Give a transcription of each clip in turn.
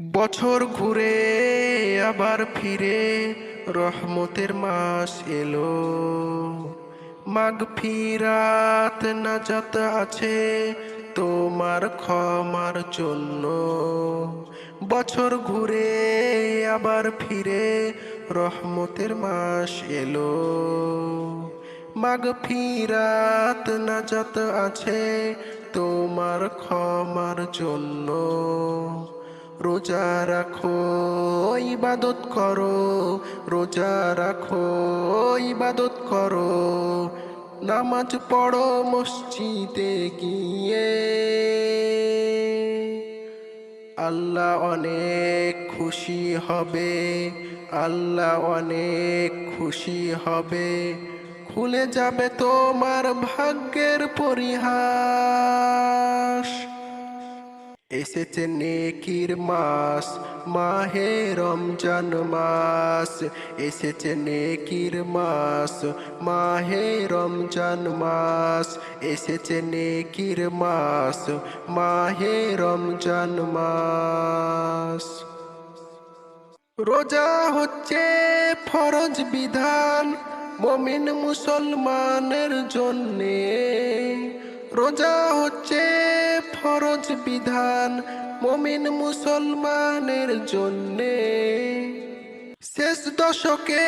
বছর ঘুরে আবার ফিরে রহমতের মাস এলো। মাগ ফিরাত নাজাত আছে তোমার ক্ষমার জন্য। বছর ঘুরে আবার ফিরে রহমতের মাস এলো। মাগ ফিরাত নাজাত আছে তোমার ক্ষমার জন্য। রোজা রাখো, ইবাদত করো, রোজা রাখো, ইবাদত করো। নামাজ পড়ো মসজিদে গিয়ে। আল্লাহ অনেক খুশি হবে, আল্লাহ অনেক খুশি হবে। খুলে যাবে তোমার ভাগ্যের পরিহাস। এসেছে নেকির মাস, মাহে রমজান মাস। এসেছে নেকির মাস, মাহে রমজান মাস। এসেছে নেকির মাস, মাহে রমজান মাস। রোজা হচ্ছে ফরজ বিধান, মমিন মুসলমানের জন্যে। রোজা হচ্ছে ফরজ বিধান মমিন মুসলমানের জন্যে। শেষ দশকে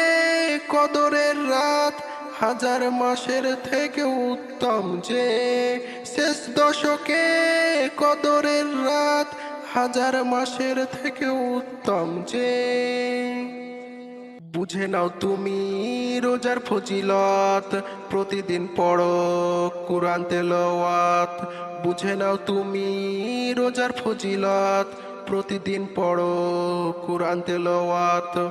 কদরের রাত হাজার মাসের থেকে উত্তম যে। শেষ দশকে কদরের রাত হাজার মাসের থেকে উত্তম যে। বুঝে নাও তুমি রোজার ফজিলত। প্রতিদিন পড়ো কোরআন তেলাওয়াত। বুঝে নাও তুমি রোজার ফজিলত। প্রতিদিন পড়ো কোরআন তেলাওয়াত।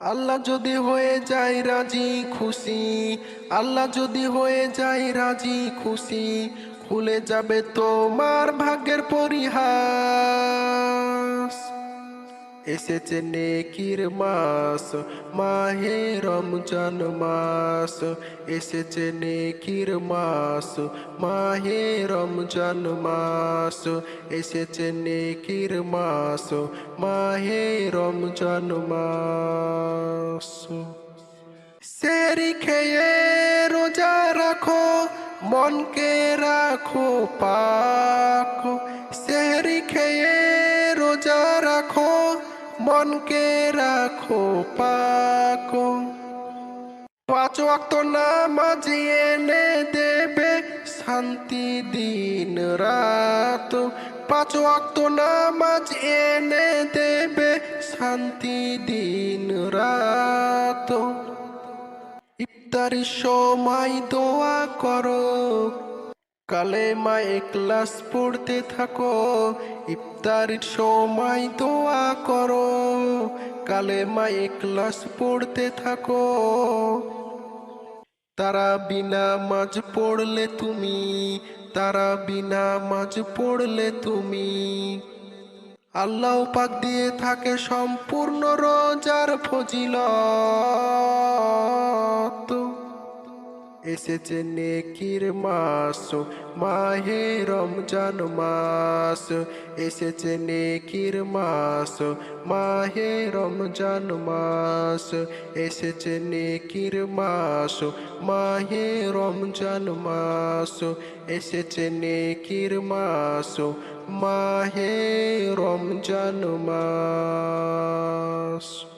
আল্লাহ যদি হয়ে যায় রাজি, খুশি। আল্লাহ যদি হয়ে যায় রাজি, খুশি। খুলে যাবে তোমার ভাগ্যের পরিহাস এসেছে নেকির মাস মাহে রমজান মাস এসেছে নেকির মাস মাহে রমজান মাস এসেছে নেকির মাস মাহে রমজান মাস সেরি খেয়ে রোজা রাখো মনকে রাখো পাক মনকে রাখো পাক। পাঁচ ওয়াক্ত নামাজ এনে দেবে শান্তি দিন রাত। পাঁচ ওয়াক্ত নামাজ এনে দেবে শান্তি দিন রাত। ইফতারির সময় দোয়া করো। কালে মা ক্লাস পড়তে থাকো ইফতারির সময় দোয়া করো। কালে মা ক্লাস পড়তে থাকো। তারা বিনা মাঝ পড়লে তুমি, তারা বিনা মাঝ পড়লে তুমি। আল্লাহ পাক দিয়ে থাকে সম্পূর্ণ রোজার ফজিলত। এসেছে নেকির মাস, মাহে রমজান মাস। এসেছে নেকির মাস, মাহে রমজান মাস। এসেছে নেকির মাস, মাহে রমজান মাস। এসেছে নেকির মাস, মাহে রমজান মাস।